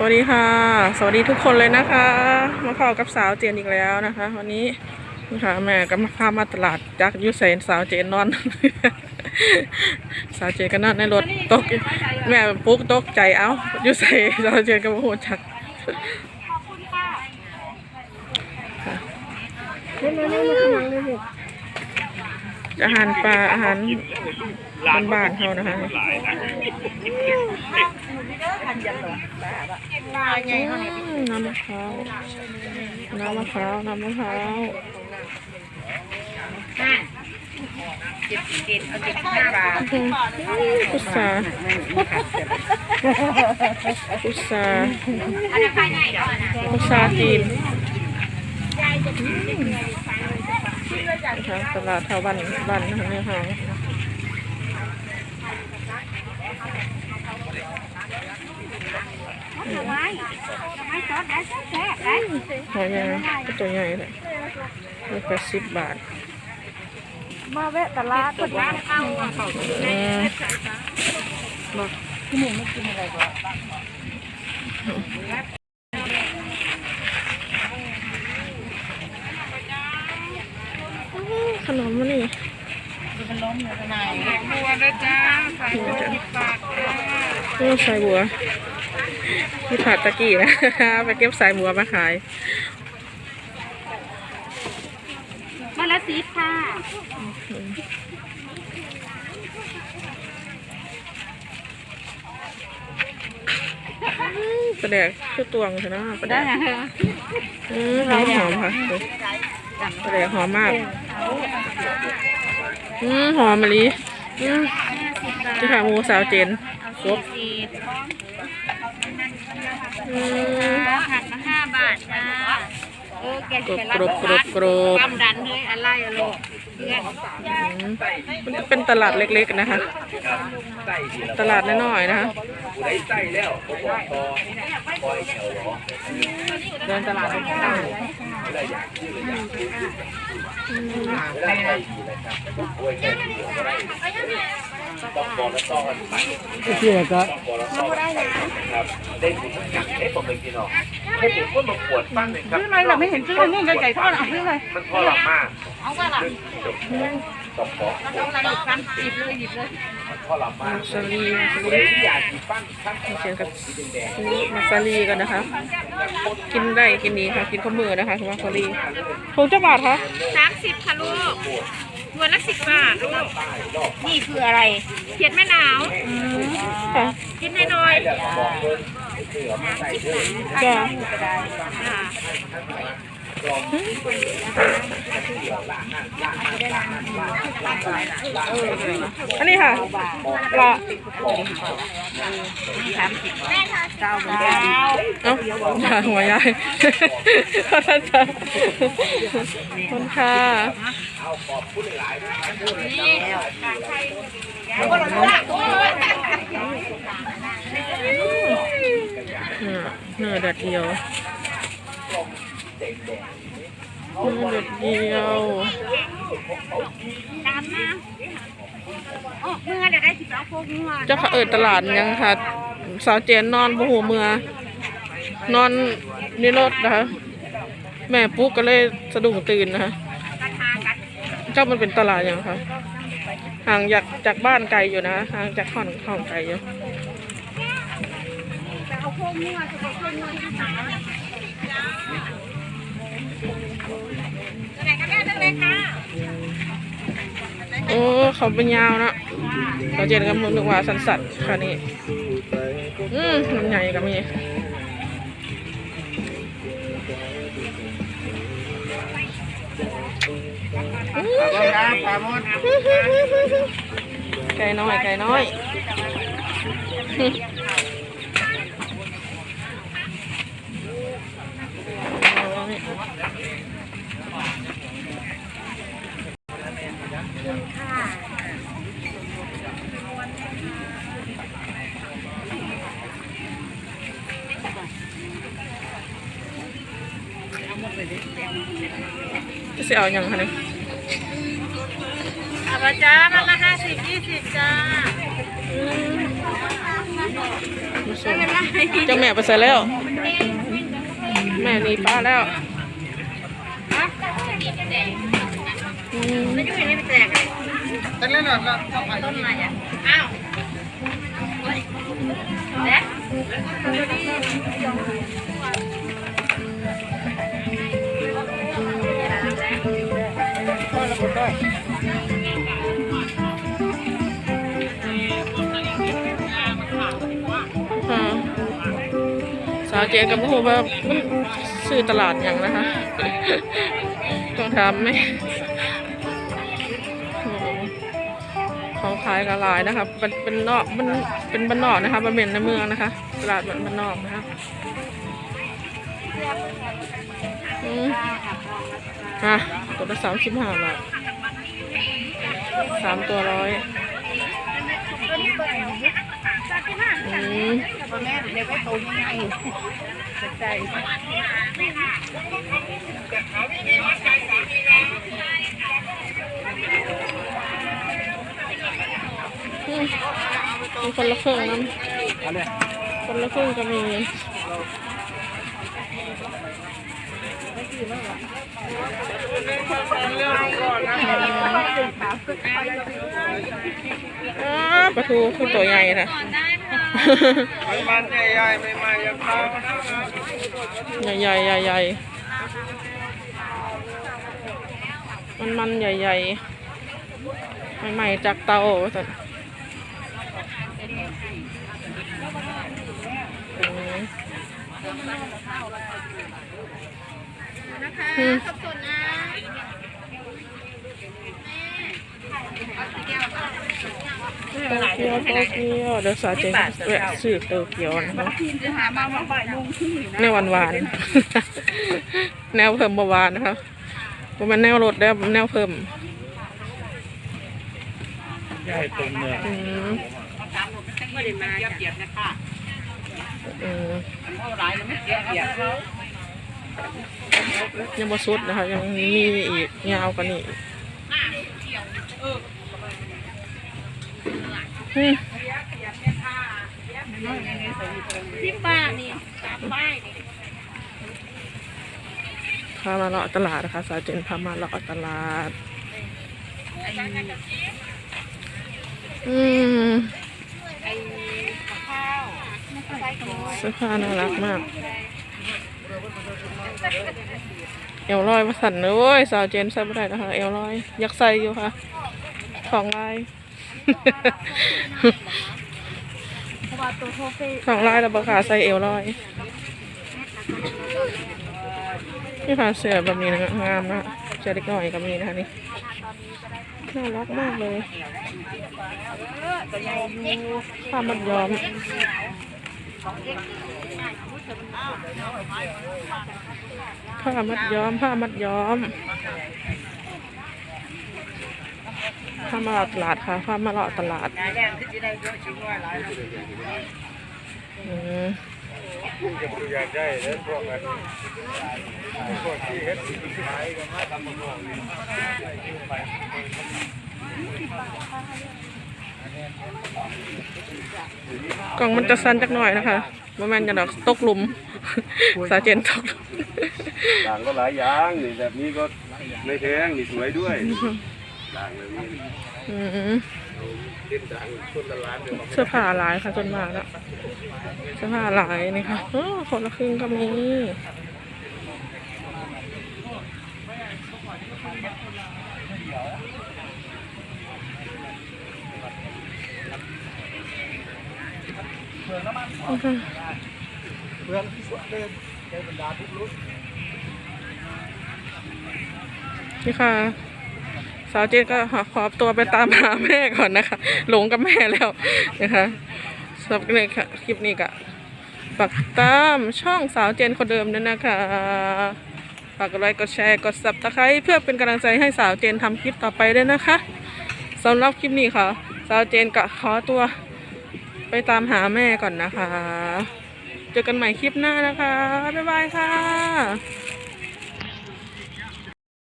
สวัสดีค่ะ สวัสดีทุกคนเลยนะคะ มาพบกับสาวเจนอีกแล้วนะคะ วันนี้นี่ค่ะแม่ก็มาพามาตลาดจากยูเซนสาวเจนนอน สาวเจนก็นอนในรถตก แม่ปุ๊กตกใจเอ้ายูเซนสาวเจนก็โมโหจัก อาหารปลาอาหารบ้านๆเขานะคะอืมน้ำมะพร้าวน้ำมะพร้าวน้ำมะพร้าวพุทราพุทราพุทราจีน นะคะตลาดแถวบ้านบ้านนะคะเนี่ยค่ะหอยใหญ่ก็ตัวใหญ่เลยนี่แปดสิบบาท มาแวะตลาดร้านเข้าอะเขาอืมที่หมูไม่กินอะไรก่อน ขนมมันนี่ มัน ล้มอยู่ข้างในบัวนะจ้าใส่บัวสิบบาทจ้าโอ้ใส่บัวนี่ผัดตะกี้นะไปเก็บสายบัวมาขายมาละสีค่ะ ประแดกคือตวงใช่ไหมประแดได้กฮะอืมหอมหอมค่ะประแดกหอมมากอืมหอมมะลิอืมที่ขาหมูสาวเจนครบสีบอืมผักละห้าบาทจ้า เออแกกรุจะบไปกรุบกรุบกรุบความดันเลยอะไรอะลูกเพื่อนอืมมันจะเป็นตลาดเล็กๆนะคะ ตลาดน้อยๆนะคะได้ใส่แล้วก็บอกพอคอยแถวหรอเดินตลาดเป็นตลาดไม่ได้อยา กชื่อเลยอยากชื่อไม่ได้ใส่ดีเลยครับกล้วยแค่ดีก็ได้ต้องบอกแล้วต้องกันไปเชื่อก็ต้องบอกแล้วต้องกันไปนะครับได้ถึงกักให้ผมเป็นพี่น้องให้ผมก็มาปวดฟังหนึ่งครับซื้ออะไรเราไม่เห็นซื้อนี่ไก่ทอดอะซื้ออะไรมันทรมานเอาว่าล่ะจบจบของเอาอะไรกันหยิบเลยหยิบเลยมันทรมาซาลีที่อยากกินปั้นปั้นเชียงกับซื้อมาซาลีกันนะคะ กินได้กินดีค่ะ กินข้าวมือนะคะมาซาลีถูกเจ้าบาทคะสามสิบค่ะลูก หัวละสิบบาทลูกนี่คืออะไรเขียดแม่หนาวค่ะกินให้หน่อยแล้วบอกเพิ่นเสือมาใส่ด้วยจ้า อันนี้ค่ะลาเจ้าเหมือนกันเอ้าอย่าหัวยายขอโทษจ้าคุณค่ะเนื้อเดือดเดียว เนื้อเดือดเดียวตามนะโอ้เมื่อเดี๋ยวได้สิบเอาพวกเมื่อเจ้าค่ะเอิดตลาดยังค่ะ สาวเจนนอนบ่หูเมือนอนในรถนะคะแม่ปุ๊กก็เลยสะดุ้งตื่นนะคะกันทากันเจ้ามันเป็นตลาดยังคะห่างจากจากบ้านไกลอยู่นะห่างจากห้องห้องไกลอยู่แต่เอาพวกเมื่อจะเอาพวกเมื่อที่สาม โอ้เขาเป็นยาวนะเราเจนกับมึงนึกว่าสันสัตว์ค่ะนี่อืมลำใหญ่กับมีไก่น้อยไก่น้อย จะ สิเอาอย่างคะเนี่ยเอาละจ้ามันละห้าสิบยี่สิบจ้าอืมเป็นละเจ้าแม่ไปใส่แล้ว แม่หนีป้าแล้วอืมไม่ได้ไม่แตกตั้งเล่นหน่อยครับต้นอะไรอะอ้าวแล้ค่ เจนกับผู้ว่ามันซื้อตลาดอย่างนะคะ ต้องทำไหมของขายกระลายนะคะเป็นเป็นนอกมันเป็นบ้านนอกนะคะมันเป็นในเมืองนะคะ ตลาดมันบ้านนอกนะคะอืมอะตัวละสามสิบห้าบาทสามตัวร้อย อืมพ่อแม่เด็กไว้โตยังไงใจมีคนละครึ่งนั้นคนละครึ่งก็มีอ้า ปลาทูคือตัวใหญ่นะไม่มันใหญ่ๆไม่มายังเท้าใหญ่ใหญ่ใหญ่ใหญ่มันมันใหญ่ใหญ่ใหม่ๆจากเตาสันอืม นะคะอืมขอบคุณนะโตเกียวโตเกียวเดี๋ยวสาเจนแวะซื้อโตเกียวนะคะทีมจะหามาว่าบ่ายโมงครึ่งอยู่นะแนวหวานหวานๆแนวเพิ่มเบาหวานนะคะว่ามันแนวรสได้แนวเพิ่มใหญ่ตรงเนื้ออืมไม่ได้มาเกียบนะคะอืมเท่าไรแล้วไม่เกียบเกียบ ยังบ่สุดนะคะ ยังมีอีกยาวกว่านี้อีกอืมสิบบาทนี่สามป้ายนี่พามาเลาะตลาดนะคะ สาวเจนพามาเลาะตลาด อืมไอ้ข้าวใส่ถุงเสื้อผ้าน่ารักมาก เอวลอยมาสั่นเลยเว้ยสาวเจนใส่ไม่ได้นะคะเอวลอย อยากใส่อยู่ค่ะของลายเพราะว่าตัวโทเฟ่ของลายแล้วบขาใส่เอวลอยนี่ค่ะเสื้อแบบนี้นะงามนะเสื้อเล็กน้อยก็มีนะคะนี่น่ารักมากเลยผ้ามัดย้อม ผ้ามัดย้อม ผ้ามัดย้อมผ้ามาลาะตลาดค่ะผ้ามาลาะตลาดยายแดงที่จะด้เยอะชิ้นว่าหลายอืมอยากได้แล้วพวกกันพวกที่เฮ็ดขายกันมาทำมาพวกนี้ กล่องมันจะสั้นจักหน่อยนะคะบ่แม่นจะดอกตกหลุม สาเจนตกหลุมต่างก็หลายอย่างนี่แบบนี้ก็ไม่แพงนี่สวยด้วยต่างเลยนี่อืมเล่นดังคนละล้านเดียวเสื้อผ้าหลายค่ะจนมากแล้วเสื้อผ้าหลายนี่ค่ะโอ้คนละครึ่งก็มี เพื่อนเดินในบรรดาทุกรุ่นนี่ค่ะ สาวเจนก็ขอตัวไปตามหาแม่ก่อนนะคะ หลงกับแม่แล้วนะคะสำหรับในคลิปนี้ก็ฝากตามช่องสาวเจนคนเดิมด้วยนะคะฝากกดไลค์กดแชร์กดซับสไครต์เพื่อเป็นกำลังใจให้สาวเจนทำคลิปต่อไปด้วยนะคะสำหรับคลิปนี้ค่ะ สาวเจนก็ขอตัว ไปตามหาแม่ก่อนนะคะ เจอกันใหม่คลิปหน้านะคะ บ๊ายบายค่ะ